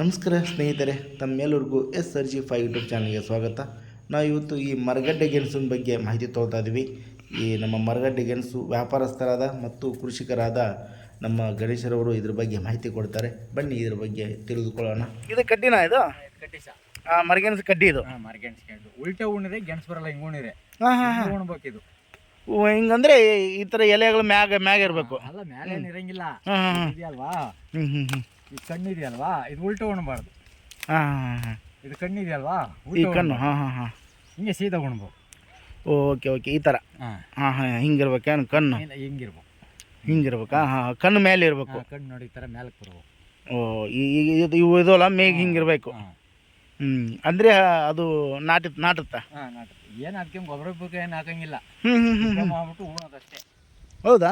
ನಮಸ್ಕಾರ ಸ್ನೇಹಿತರೆ ತಮ್ಮೆಲ್ಲರಿಗೂ S R G five YouTube ಚಾನಲ್ಗೆ ಸ್ವಾಗತ. ನಾವು ಇವತ್ತು ಈ ಮರಗಡ್ಡೆ ಗೆಣಸಿನ ಬಗ್ಗೆ ಮಾಹಿತಿ ತೊಗೊಳ್ತಾ ಇದ್ದೀವಿ ಈ ನಮ್ಮ ಮರಗಡ್ಡೆ ಗೆಣಸು ವ್ಯಾಪಾರಸ್ಥರಾದ ಮತ್ತು ಕೃಷಿಕರಾದ ನಮ್ಮ ಗಣೇಶರವರು ಇದ್ರ ಬಗ್ಗೆ ಮಾಹಿತಿ ಕೊಡ್ತಾರೆ. ಬನ್ನಿ ಇದ್ರ ಬಗ್ಗೆ ತಿಳಿದುಕೊಳ್ಳೋಣ. ಇದು ಕಡ್ಡಿನ ಇದು? ಮರಗೆಣಸು ಕಡ್ಡಿ ಇದು? ಮರಗೆಣಸು ಗೆಣಸು ಉಲ್ಟೆ ಉಣ್ಣಿದೆ ಗೆಣಸು ಬರಲ್ಲ ಹಿಂಗೆ ಉಣ್ಣಿದೆ. ಹಾಂ ಹಾಂ ಹಾಂ. ಉಣ್ಬೇಕು ಇದು. ಹಿಂಗಂದ್ರೆ ಈ ತರ ಎಲೆಗಳು ಮ್ಯಾಗ ಮ್ಯಾಗ ಇರಬೇಕು. ಅಲ್ಲ ಮ್ಯಾಲೇನು ಏನು ಇರಂಗಿಲ್ಲ. ಹ್ಮ್ ಹ್ಮ್ ಹ್ಮ್ ಹ್ಮ್. ಇದು ಕಣ್ಣಿದೆಯಲ್ವಾ ಇದು ಉಲ್ಟು ಉಣ್ಬಾರ್ದು. ಹಾಂ ಇದು ಕಣ್ಣಿದೆಯಲ್ವಾ ಈ ಕಣ್ಣು ಹಾಂ ಹಾಂ ಹಾಂ. ಹಿಂಗೆ ಸೀದಾ ಉಣ್ಬೇಕು. ಓಕೆ ಓಕೆ ಈ ಥರ. ಹಾಂ. ಹಾಂ ಹಾಂ ಹಿಂಗಿರ್ಬೇಕೇನು ಕಣ್ಣು. ಹಿಂಗಿರ್ಬೇಕು. ಹಿಂಗಿರ್ಬೇಕಾ ಹಾಂ ಕಣ್ಣು ಮೇಲೆ ಇರಬೇಕು. ಕಣ್ಣು ನೋಡಿ ಈ ಥರ ಮೇಲಕ್ಕೆ ಬರ್ಬೇಕು. ಓ ಈ- ಈ- ಇದು ಇವು ಇದಲ್ಲ ಮೇಗ್ ಹಿಂಗಿರ್ಬೇಕು. ಹ್ಞೂ ಅಂದರೆ ಅದು ನಾಟಿ ನಾಟುತ್ತಾ? ಹಾಂ ನಾಟ ಏನು ಅದಕ್ಕೆ ಗೊಬ್ಬರ ಬೇಕು ಏನು ಹಾಕಂಗಿಲ್ಲ. ಹ್ಞೂ ಹ್ಞೂ ಹ್ಞೂ ಹ್ಞೂ ಮಾಡ್ಬಿಟ್ಟು ಉಣೋದಷ್ಟೇ ಹೌದಾ?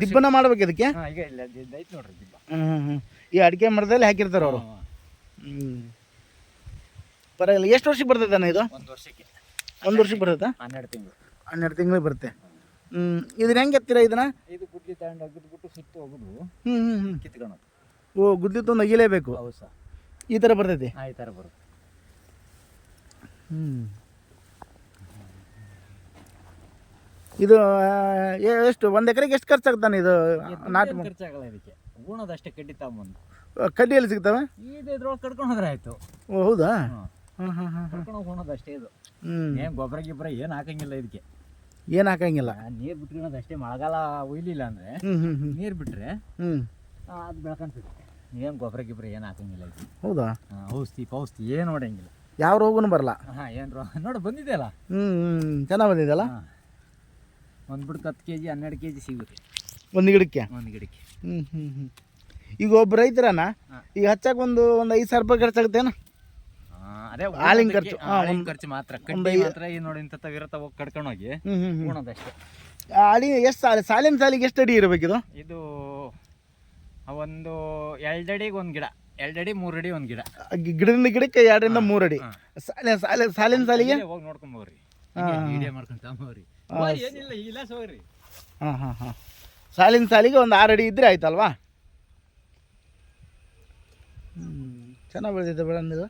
ದಿಬ್ಬನ ಮಾಡ್ಬೇಕು ಇದಕ್ಕೆ? ಹಾಂ ಈಗ ಇಲ್ಲ ಐತೆ ನೋಡ್ರಿ ದಿಬ್ಬ ಹ್ಞೂ ಹ್ಞೂ ಈ ಅಡಿಕೆ ಮರದಲ್ಲಿ ಹಾಕಿರ್ತಾರೆ ಅವರು. ಹ್ಞೂ ಪರವಾಗಿಲ್ಲ. ಎಷ್ಟು ವರ್ಷಕ್ಕೆ ಬರ್ತೈತೆ ಅಣ್ಣ ಇದು? ಒಂದು ವರ್ಷಕ್ಕೆ. ಒಂದು ವರ್ಷಕ್ಕೆ ಬರ್ತೈತಾ? ಹನ್ನೆರಡು ತಿಂಗಳು. ಹನ್ನೆರಡು ತಿಂಗಳಿಗೆ ಬರುತ್ತೆ. ಹ್ಞೂ ಇದನ್ನ ಹೆಂಗೆ ಎತ್ತೀರಾ ಇದನ್ನ? ಇದು ಗುಡ್ಲಿ ತಗೊಂಡು ಅಗಿದ್ಬಿಟ್ಟು ಸುತ್ತು ಹೋಗುದು. ಹ್ಞೂ ಹ್ಞೂ ಹ್ಞೂ ಕಿತ್ಕೊಳೋದು. ಓ ಗುದ್ದಿ ತಂದು ಅಗಿಲೇಬೇಕು. ಹೌದು ಸರ್. ಈ ಥರ ಬರ್ತೈತಿ? ಹಾಂ ಈ ಥರ ಬರುತ್ತೆ. ಹ್ಞೂ ಇದು ಎಷ್ಟು ಒಂದು ಎಕರೆಗೆ ಎಷ್ಟು ಖರ್ಚಾಗ್ತಾನೆ ಇದು ನಾಟಿ ಖರ್ಚಾಗಲ್ಲ ಇದಕ್ಕೆ. ಉಣೋದಷ್ಟೇ ಕಡ್ಡಿ ತಗೊಂಬಂದು ಕಡ್ಡಿಯಲ್ಲಿ ಸಿಗ್ತವೆ? ಇದು ಇದ್ರೊಳಗೆ ಕಡ್ಕೊಂಡು ಹೋದ್ರೆ ಆಯ್ತು. ಓ ಹೌದಾ. ಹಾಂ. ಹಾಂ ಹಾಂ ಕಡ್ಕೊಂಡು ಹೋಗಿ ಉಣೋದಷ್ಟೇ ಇದು. ಹ್ಞೂ ಏನು ಗೊಬ್ಬರ ಗಿಬ್ಬರ ಏನು ಹಾಕಂಗಿಲ್ಲ ಇದಕ್ಕೆ ಏನು ಹಾಕಂಗಿಲ್ಲ? ನೀರು ಬಿಟ್ಕೊಳ್ಳೋದಷ್ಟೇ ಮಳೆಗಾಲ ಒಯ್ಲಿಲ್ಲ ಅಂದರೆ ನೀರು ಬಿಟ್ಟರೆ ಹ್ಞೂ ಅದು ಬೆಳ್ಕೊಂತಿದೆ ಏನು ಗೊಬ್ಬರ ಗಿಬ್ಬರ ಏನು ಹಾಕಂಗಿಲ್ಲ ಇದು ಹೌದಾ? ಔಷಧಿ ಪೌಷ್ಠಿ ಏನು ನೋಡಂಗಿಲ್ಲ ಯಾವ ರೋಗನೂ ಬರಲ್ಲ. ಹಾಂ ಏನು ರೋ ನೋಡಿ ಬಂದಿದೆಯಲ್ಲ? ಹ್ಞೂ ಚೆನ್ನಾಗಿ ಬಂದಿದೆಯಲ್ಲ? ಒಂದು ಬಿಡ್ತು ಹತ್ತು ಕೆ ಜಿ ಹನ್ನೆರಡು ಕೆ ಜಿ ಸಿಗುತ್ತೆ. ಒಂದು ಗಿಡಕ್ಕೆ? ಒಂದು ಗಿಡಕ್ಕೆ. ಹ್ಞೂ ಹ್ಞೂ ಹ್ಞೂ ಈಗ ಒಬ್ಬ ರೈತರನ. ಈಗ ಹಚ್ಚಕ್ಕೆ ಒಂದು ಒಂದು ಐದು ಸಾವಿರ ರೂಪಾಯಿ ಖರ್ಚಾಗುತ್ತೇನ? ಅದೇ ಹಾಲಿನ ಖರ್ಚು, ಹಾಲಿನ ಖರ್ಚು ಮಾತ್ರ. ಕಡ್ಡಿ ಮಾತ್ರ ಈ ನೋಡಿ ಇಂಥ ಇರತ್ತ ಹೋಗಿ ಕಡ್ಕೊಂಡು ಹೋಗಿ. ಹ್ಞೂ ಉಣೋದಷ್ಟೇ ಅಡಿ ಎಷ್ಟು ಸಾಲ? ಸಾಲಿನ ಸಾಲಿಗೆ ಎಷ್ಟು ಅಡಿ ಇರಬೇಕಿದು ಇದು? ಒಂದು ಎರಡಡಿಗೆ ಒಂದು ಗಿಡ. ಎರಡಡಿ ಮೂರು ಅಡಿ ಒಂದು ಗಿಡ. ಗಿಡದಿಂದ ಗಿಡಕ್ಕೆ ಎರಡರಿಂದ ಮೂರು ಅಡಿ ಹಾ. ಸಾಲ ಸಾಲ ಸಾಲಿನ ಸಾಲಿಗೆ? ಹೋಗಿ ನೋಡ್ಕೊಂಬೋರಿ. ವಿಡಿಯೋ ಮಾಡ್ಕೊಂತ ಹೋಗ್ರಿ ಹಾ. ಏನಿಲ್ಲ ಇಲ್ಲ ಸೋರಿ ಹಾಂ ಹಾಂ ಹಾಂ. ಸಾಲಿನ ಸಾಲಿಗೆ ಒಂದು ಆರು ಅಡಿ ಇದ್ದರೆ ಆಯ್ತಲ್ವಾ? ಹ್ಞೂ ಚೆನ್ನಾಗಿ ಬೆಳೆದಿದೆ ಬೇಡ ನೀವು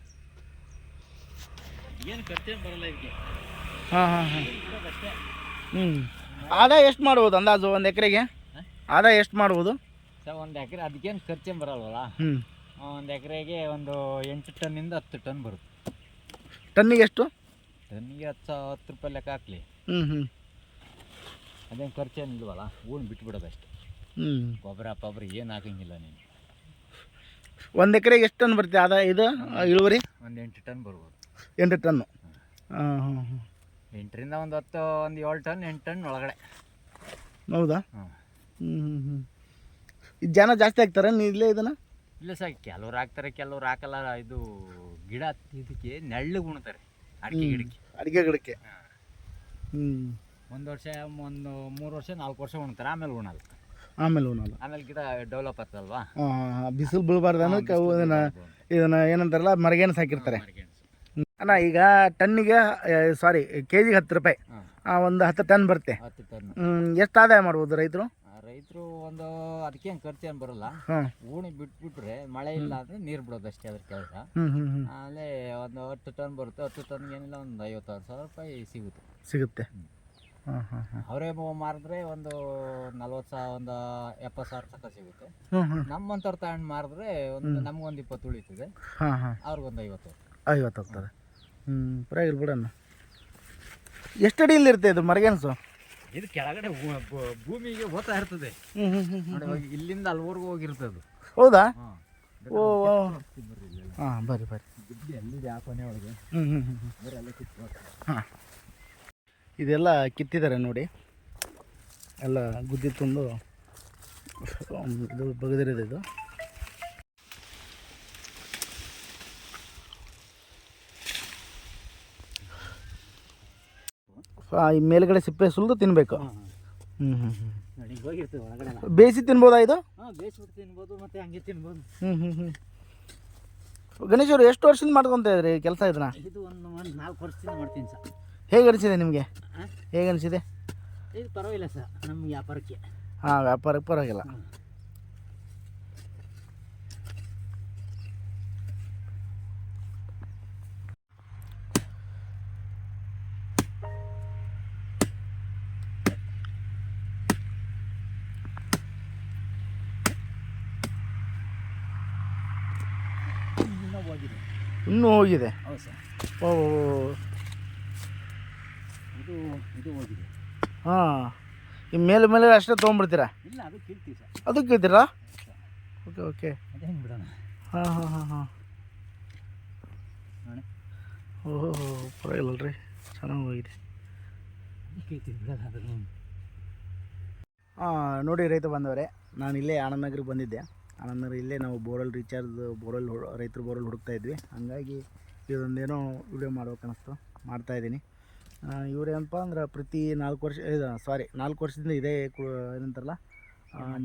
ಏನು ಖರ್ಚೇನು ಬರಲ್ಲ ಇದಕ್ಕೆ ಹಾಂ ಹಾಂ ಹಾಂ. ಹ್ಞೂ ಆದಾಯ ಎಷ್ಟು ಮಾಡ್ಬೋದು ಅಂದಾಜು ಒಂದು ಎಕರೆಗೆ? ಆದಾಯ ಎಷ್ಟು ಮಾಡ್ಬೋದು? ಸರ್ ಒಂದು ಎಕರೆ ಅದಕ್ಕೇನು ಖರ್ಚೇನು ಬರಲ್ವಲ್ಲ? ಹ್ಞೂ ಒಂದು ಎಕರೆಗೆ ಒಂದು ಎಂಟು ಟನ್ನಿಂದ ಹತ್ತು ಟನ್ ಬರುತ್ತೆ. ಟನ್ನಿಗೆ ಎಷ್ಟು? ಟನ್ನಿಗೆ ಹತ್ತು ಹತ್ತು ರೂಪಾಯಿ ಲೆಕ್ಕ ಹಾಕ್ಲಿ. ಹ್ಞೂ ಹ್ಞೂ ಅದೇನು ಖರ್ಚೇನು ಇಲ್ವಲ್ಲ ಹೂಣ್ ಬಿಟ್ಬಿಡೋದಷ್ಟು ಹ್ಞೂ ಗೊಬ್ಬರ ಪಬ್ಬರ ಏನು ಹಾಕಂಗಿಲ್ಲ ನೀನು. ಒಂದು ಎಕರೆಗೆ ಎಷ್ಟು ಟನ್ ಬರುತ್ತೆ ಅದ ಇದು ಇಳುವರಿ? ಒಂದು ಎಂಟು ಟನ್ ಬರ್ಬೋದು. ಎಂಟು ಟನ್ನು ಹಾಂ. ಹಾಂ ಹಾಂ ಎಂಟರಿಂದ ಒಂದು ಹತ್ತು ಒಂದು ಏಳು ಟನ್ ಎಂಟು ಟನ್ ಒಳಗಡೆ. ಹೌದಾ? ಹಾಂ. ಹ್ಞೂ ಹ್ಞೂ ಹ್ಞೂ ಇದು ಜನ ಜಾಸ್ತಿ ಆಗ್ತಾರೆ ನೀವು ಇಲ್ಲೇ ಇದನ್ನು? ಇಲ್ಲ ಸರ್ ಕೆಲವ್ರು ಹಾಕ್ತಾರೆ ಕೆಲವ್ರು ಹಾಕಲ್ಲ. ಇದು ಗಿಡ ಇದಕ್ಕೆ ನೆಳ್ಳು ಉಣ್ತಾರೆ ಅಡಿಕೆ ಗಿಡಕ್ಕೆ. ಅಡಿಗೆ ಗಿಡಕ್ಕೆ. ಹ್ಞೂ ಒಂದು ವರ್ಷ ಒಂದು ಮೂರು ವರ್ಷ ನಾಲ್ಕು ವರ್ಷ ಉಣ್ತಾರೆ. ಆಮೇಲೆ ಉಣಲ್ಲ. ಆಮೇಲೆ ಉಣಲ್ಲ. ಆಮೇಲೆ ಗಿಡ ಡೆವಲಪ್ ಆಗ್ತದಲ್ವಾ? ಬಿಸಿಲು ಬೀಳಬಾರ್ದು ಅನ್ನೋಕೆ ಇದನ್ನ ಇದನ್ನು ಏನಂತಾರಲ್ಲ ಮರಗೇನು ಸಾಕಿರ್ತಾರೆ. ಅಣ್ಣ ಈಗ ಟನ್ನಿಗೆ ಸಾರಿ ಕೆ ಜಿಗೆ ಹತ್ತು ರೂಪಾಯಿ. ಒಂದು ಹತ್ತು ಟನ್ ಬರುತ್ತೆ. ಹತ್ತು ಟನ್. ಎಷ್ಟು ಆದಾಯ ಮಾಡ್ಬೋದು ರೈತರು? ರೈತರು ಒಂದು ಅದಕ್ಕೇನು ಖರ್ಚು ಏನು ಬರಲ್ಲ. ಓಣಿ ಬಿಟ್ಬಿಟ್ರೆ ಮಳೆ ಇಲ್ಲ ಅಂದರೆ ನೀರು ಬಿಡೋದಷ್ಟೇ ಅದ್ರ ಕೆಲಸ. ಆಮೇಲೆ ಒಂದು ಹತ್ತು ಟನ್ ಬರುತ್ತೆ. ಹತ್ತು ಟನ್ಗೆ ಏನಿಲ್ಲ ಒಂದು ಐವತ್ತಾರು ಸಾವಿರ ರೂಪಾಯಿ ಸಿಗುತ್ತೆ. ಸಿಗುತ್ತೆ. ಅವರೇ ಮಾರಿದ್ರೆ ಒಂದು ನಲ್ವತ್ತು ಸಾವಿರ ಒಂದು ಎಪ್ಪತ್ತು ಸಾವಿರ ತನಕ ಸಿಗುತ್ತೆ. ಹ್ಞೂ ಹ್ಞೂ ನಮ್ಮಂಥವ್ರು ತಗೊಂಡು ಮಾರಿದ್ರೆ ಒಂದು ನಮಗೊಂದು ಇಪ್ಪತ್ತು ಉಳಿತದೆ ಹಾಂ ಹಾಂ. ಅವ್ರಿಗೊಂದು ಐವತ್ತು ಐವತ್ತು ಹೋಗ್ತದೆ ಹ್ಞೂ ಪರವಾಗಿಲ್ಲ ಬಿಡಣ್ಣ. ಎಷ್ಟು ಅಡಿಯಲ್ಲಿ ಇರುತ್ತೆ ಇದು ಮರಗೆಣಸು? ಇದು ಕೆಳಗಡೆ ಭೂಮಿಗೆ ಹೋಗ್ತಾ ಇರ್ತದೆ. ಇಲ್ಲಿಂದ ಅಲ್ಲಿವರೆಗೂ ಹೋಗಿರ್ತದೆ ಅದು. ಹೌದಾ? ಹಾಂ. ಓ ಓ. ಹಾಂ ಬರ್ರಿ ಬರ್ರಿ ಆ ಕೊನೆ ಒಳಗೆ ಹ್ಞೂ ಹ್ಞೂ ಹ್ಞೂ ಹಾಂ. ಇದೆಲ್ಲ ಕಿತ್ತಿದ್ದಾರೆ ನೋಡಿ. ಎಲ್ಲ ಗುದ್ದಿ ತಂದು ಹ್ಮ್, ಇದು ಬಗದಿರೋದು ಇದು. ಈ ಮೇಲ್ಗಡೆ ಸಿಪ್ಪೆ ಸುಲಿದು ತಿನ್ನಬೇಕು ಹ್ಮ್ ಹ್ಞೂ ಹ್ಞೂ ಹ್ಞೂ ಬೇಯಿಸಿ ತಿನ್ಬೋದಾ ಇದು? ಹಾಂ ಬೇಯಿಸ್ಬಿಟ್ಟು ತಿನ್ಬೋದು ಮತ್ತೆ ಹಂಗೆ ತಿನ್ಬೋದು. ಹ್ಞೂ ಹ್ಞೂ ಹ್ಞೂ ಗಣೇಶ್ ಅವರು ಎಷ್ಟು ವರ್ಷದಿಂದ ಮಾಡ್ಕೊಂತ ಇದ್ರಿ ಕೆಲಸ ಇದನ್ನ? ಇದು ಒಂದು ನಾಲ್ಕು ವರ್ಷದಿಂದ ಮಾಡ್ತೀನಿ ಸರ್. ಹೇಗೆ ಅನಿಸಿದೆ ನಿಮಗೆ? ಹೇಗೆ ಅನಿಸಿದೆ? ಇದು ಪರವಾಗಿಲ್ಲ ಸರ್ ನಮ್ಮ ವ್ಯಾಪಾರಕ್ಕೆ. ಹಾಂ ವ್ಯಾಪಾರಕ್ಕೆ ಪರವಾಗಿಲ್ಲ. ಇನ್ನೂ ಹೋಗಿದೆ. ಹೌದು ಸರ್. ಓ ಇದು ಇದು ಹೋಗಿದೆ. ಹಾಂ. ಈ ಮೇಲೆ ಮೇಲೆ ಅಷ್ಟೇ ತೊಗೊಂಡ್ಬಿಡ್ತೀರಾ? ಇಲ್ಲ ಅದು ಕೀಳ್ತೀವಿ ಸರ್. ಅದು ಕೇಳ್ತೀರಾ ಓಕೆ ಓಕೆ. ಅದೇ ಹೆಂಗೆ ಬಿಡೋಣ? ಹಾಂ ಹಾಂ ಹಾಂ ಹಾಂ. ಓಹೋ ಓಹೋ ಪರವಾಗಿಲ್ಲಲ್ರಿ. ಚೆನ್ನಾಗಿ ಹೋಗಿದೆ. ಕೀಳ್ತೀವಿ ಬಿಡೋಣ ಅದನ್ನು ಹಾಂ ನೋಡಿ ರೈತ ಬಂದವರೇ ನಾನು ಇಲ್ಲೇ ಆನಂದನಗರಿಗೆ ಬಂದಿದ್ದೆ. ಆನಂದನಗರ ಇಲ್ಲೇ ನಾವು ಬೋರ್ವೆಲ್ ರೀಚಾರ್ಜ್ ಬೋರಲ್ ರೈತರು ಬೋರ್ವೆಲ್ ಹುಡುಕ್ತಾ ಇದ್ವಿ. ಹಾಗಾಗಿ ಇದೊಂದೇನೋ ವಿಡಿಯೋ ಮಾಡ್ಬೇಕು ಅನ್ನಿಸ್ತು ಮಾಡ್ತಾಯಿದ್ದೀನಿ ಇವ್ರೇನಪ್ಪ ಅಂದ್ರೆ ಪ್ರತಿ ನಾಲ್ಕು ವರ್ಷ ಇದು ಸಾರಿ ನಾಲ್ಕು ವರ್ಷದಿಂದ ಇದೇ ಕು ಏನಂತಾರಲ್ಲ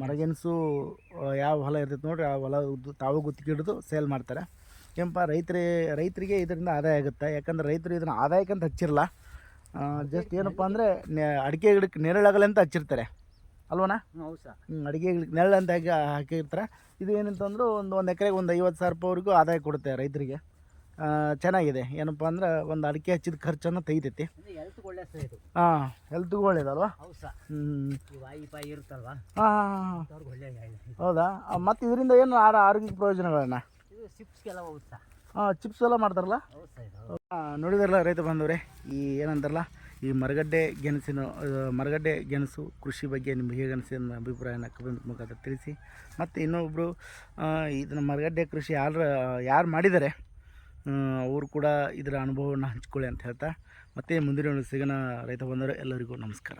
ಮರಗೆಣಸು ಯಾವ ಹೊಲ ಇರ್ತೈತೆ ನೋಡ್ರಿ ಆ ಹೊಲ ತಾವು ಗುತ್ತಿಗೆ ಹಿಡಿದು ಸೇಲ್ ಮಾಡ್ತಾರೆ. ಏನಪ್ಪ ರೈತರೇ ರೈತರಿಗೆ ಇದರಿಂದ ಆದಾಯ ಆಗುತ್ತೆ. ಯಾಕಂದ್ರೆ ರೈತರು ಇದನ್ನು ಆದಾಯಕ್ಕಂತ ಹಚ್ಚಿರಲ್ಲ. ಜಸ್ಟ್ ಏನಪ್ಪ ಅಂದರೆ ಅಡಿಕೆ ಗಿಡಕ್ಕೆ ನೆರಳಾಗಲ್ಲ ಅಂತ ಹಚ್ಚಿರ್ತಾರೆ. ಅಲ್ವಣ್ಣ ಹ್ಞೂ ಹೌದು ಅಡಿಗೆ ಗಿಡಕ್ಕೆ ನೆರಳು ಅಂತ ಹಾಕಿ ಹಾಕಿರ್ತಾರೆ. ಇದು ಏನಂತಂದ್ರೆ ಒಂದು ಒಂದು ಎಕರೆಗೆ ಒಂದು ಐವತ್ತು ಸಾವಿರ ರೂಪಾಯಿವರೆಗೂ ಆದಾಯ ಕೊಡುತ್ತೆ ರೈತರಿಗೆ. ಚೆನ್ನಾಗಿದೆ. ಏನಪ್ಪ ಅಂದ್ರೆ ಒಂದು ಅಡಿಕೆ ಹಚ್ಚಿದ ಖರ್ಚನ್ನು ತೆಗಿತೈತಿ. ಹಾಂ ಹೆಲ್ತ್ಗೂ ಒಳ್ಳೇದಲ್ವಾ? ಹಾಂ. ಹೌದಾ? ಮತ್ತು ಇದರಿಂದ ಏನು ಆರ ಆರೋಗ್ಯ ಪ್ರಯೋಜನಗಳನ್ನ? ಹಾಂ ಚಿಪ್ಸ್ ಎಲ್ಲ ಮಾಡ್ತಾರಲ್ಲ? ನೋಡಿದಾರಲ್ಲ ರೈತ ಬಂದವರೇ ಈ ಏನಂತಾರಲ್ಲ ಈ ಮರಗಡ್ಡೆ ಗೆಣಸಿನ ಮರಗಡ್ಡೆ ಗೆಣಸು ಕೃಷಿ ಬಗ್ಗೆ ನಿಮ್ಗೆ ಹೇಗೆ ಅನಿಸಿದ ಅನ್ನೋ ಅಭಿಪ್ರಾಯನ ಕಮೆಂಟ್ ಮುಖಾಂತರ ತಿಳಿಸಿ. ಮತ್ತು ಇನ್ನೊಬ್ಬರು ಇದನ್ನು ಮರಗಡ್ಡೆ ಕೃಷಿ ಯಾರು ಯಾರು ಮಾಡಿದ್ದಾರೆ ಅವರು ಕೂಡ ಇದರ ಅನುಭವವನ್ನು ಹಂಚ್ಕೊಳ್ಳಿ ಅಂತ ಹೇಳ್ತಾ ಮತ್ತೆ ಮುಂದಿನ ಸಿಗೋಣ ರೈತ ಬಂದರು ಎಲ್ಲರಿಗೂ ನಮಸ್ಕಾರ.